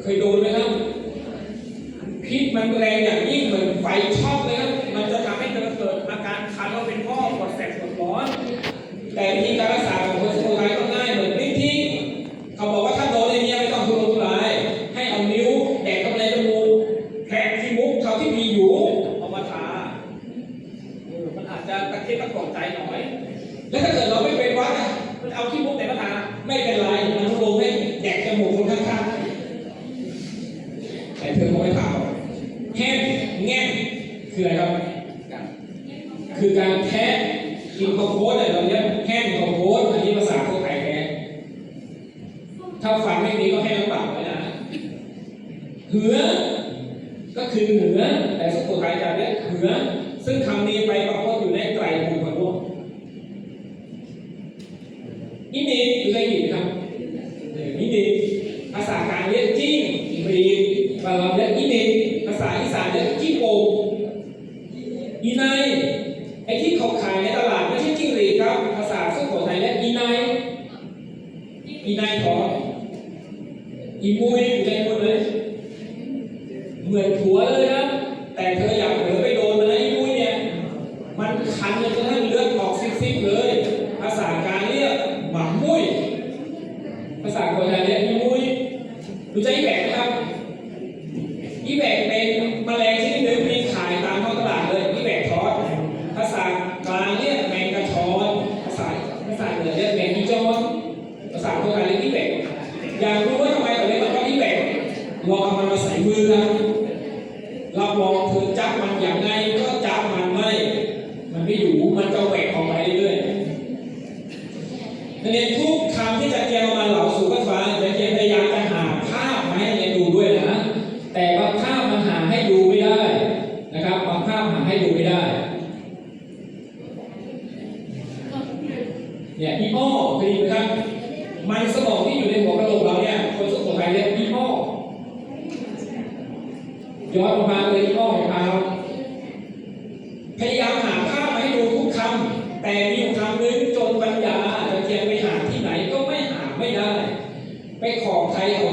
เคยโดนไหมครับพิษมันแรงอย่างยิ่งเหมือนไฟช็อตเลยครับมันจะทำให้เกิดอาการคันว่าเป็นข้อปวดแสบปวดร้อน แต่วิธีการรักษาของคนสุโขทัยก็ง่ายเหมือนลิ้นทิ้งเขาบอกว่าถ้าโดนไอ้เนี่ยไม่ต้องทุรนทุรายให้เอานิ้วแตะเข้าไปในจมูกแทะที่มุกเขาที่มีอยู่เอามาทามันอาจจะตะเกียบตะกอนใจหน่อย แล้วถ้าเกิดเราไม่เป็นวัดอะมันเอาที่มุกไหนมาทาไม่เป็นไรมันลงให้แดกจมูกคนข้างๆ แต่ เธอคงไม่ถามแห้งแง่คืออะไรครับ คือการแทะกินข้าวโพดเนี่ยเราเรียกแห้งข้าวโพดอันนี้ภาษาคนไทยแท้ถ้าฟังไม่ดีก็แห้งเปล่าไว้นะเหือ ก็คือเหนือ แต่สุโขทัยจะเรียกเหือ ซึ่งคำนี้ไปปรากฏอยู่ในไตรภูมิพนวกอินดีอยู่ในหินครับอินดีภาษากลางเรียกจิ้งรีด บาเราเรียกอินดีภาษาอีสานเรียกจิ้โกงอีไนไอ้ที่เขาขายในตลาดไม่ใช่จิ้งหรีดครับ ภาษาสุโขทัยเรียกอีไนอีไนทอดอีมุยอยู่ในหมดเลยเหมือนผัวเลยนะแต่เธออยากเผลอไปโดนมันนะอ้มุ้ยเนี่ย มันคันจนกระทั่งเลือดออกซิกๆเลย ภาษาการเรียกหมามุ้ยภาษาคนไทยเรียกอีมุ้ยรู้จักอีแบกไหมครับ อีแบกเป็นแมลงชนิดหนึ่งมีขายตามท้องตลาดเลยอีแบกทอด ภาษากลางเรียกแมงกระชอนภาษาภาษาเหนือเรียกแมงอีจอน ภาษาคนไทยเรียกอีแบกอยากรู้ว่าทำไมเขาเรียกมันว่าอีแบกลองเอามันมาใส่มือครับรับรองเธอจับมันอย่างไงก็จับมันไม่ มันไม่อยู่มันจะแหวกออกไปเรื่อยๆนักเรียนทุกคำที่จะเกียนมาเหล่าสู่กันฟังจะเกียนพยายามจะหาภาพมาให้เรียนดูด้วยนะ แต่บางภาพมันหาให้ดูไม่ได้นะครับบางภาพหาให้ดูไม่ได้เนี่ยอีอ้อเคยได้ไหมครับ มันสมองที่อยู่ในหัวกระโหลกเราเนี่ยคนสุโขทัยเรียกอีอ้อย้อนมาเลยพ่อของเราพยายามหาภาพมาให้ดูทุกคำแต่มีอยู่คำนึงจนปัญญาจะเทียงไปหาที่ไหนก็ไม่หาไม่ได้ ไปขอใครขา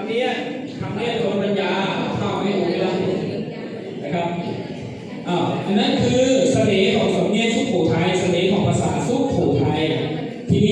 ำนี้คำนี้ยคนปัญญาเข้าไม่ถูกไม่ได้นะครับอ่าอันนั้นคือเสน่ห์ของสำเนียงสุขโขทัยเสน่ห์ของภาษาสุโขทัย